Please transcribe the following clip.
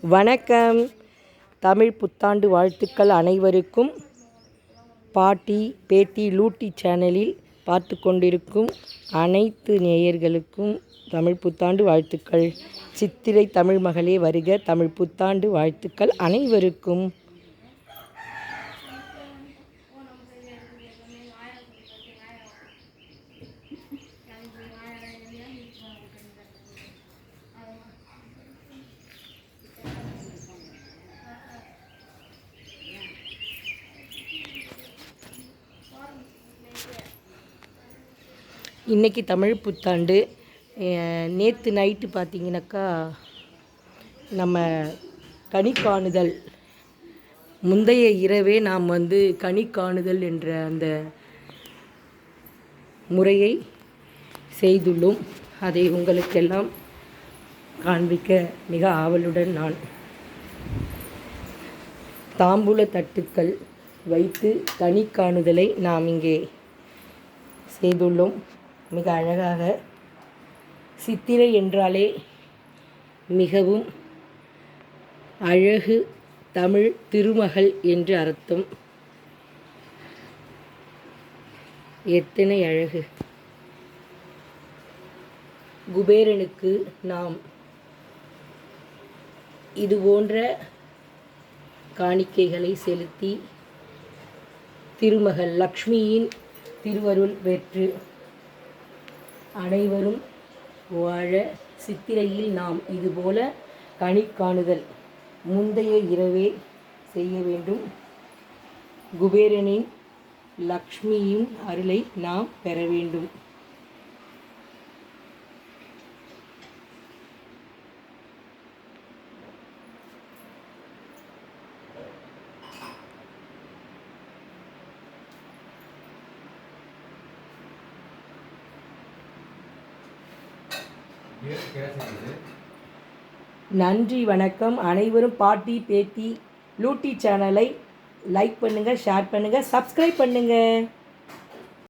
வணக்கம். தமிழ் புத்தாண்டு வாழ்த்துக்கள் அனைவருக்கும். பாட்டி பேத்தி லூட்டி சேனலில் பார்த்து கொண்டிருக்கும் அனைத்து நேயர்களுக்கும் தமிழ் புத்தாண்டு வாழ்த்துக்கள். சித்திரை தமிழ் மகளே வருக. தமிழ் புத்தாண்டு வாழ்த்துக்கள் அனைவருக்கும். இன்றைக்கி தமிழ் புத்தாண்டு. நேற்று நைட்டு பார்த்தீங்கனாக்கா நம்ம கனி காணுதல் முந்தைய இரவே நாம் வந்து கனி காணுதல் என்ற அந்த முறையை செய்துள்ளோம். அதை உங்களுக்கெல்லாம் காண்பிக்க மிக ஆவலுடன் நான் தாம்பூல தட்டுக்கள் வைத்து கனி காணுதலை நாம் இங்கே செய்துள்ளோம். மிக அழகாக சித்திரை என்றாலே மிகவும் அழகு தமிழ் திருமகள் என்று அர்த்தம். எத்தனை அழகு. குபேரனுக்கு நாம் இது போன்ற காணிக்கைகளை செலுத்தி திருமகள் லக்ஷ்மியின் திருவருள் பெற்று அனைவரும் வாழ சித்திரையில் நாம் இதுபோல கனி காணுதல் முந்தைய இரவே செய்ய வேண்டும். குபேரனின் லக்ஷ்மியின் அருளை நாம் பெற வேண்டும். நன்றி வணக்கம். அனைவரும் பாட்டி பேத்தி லூட்டி சேனலை லைக் பண்ணுங்கள் ஷேர் பண்ணுங்கள் சப்ஸ்கிரைப் பண்ணுங்கள்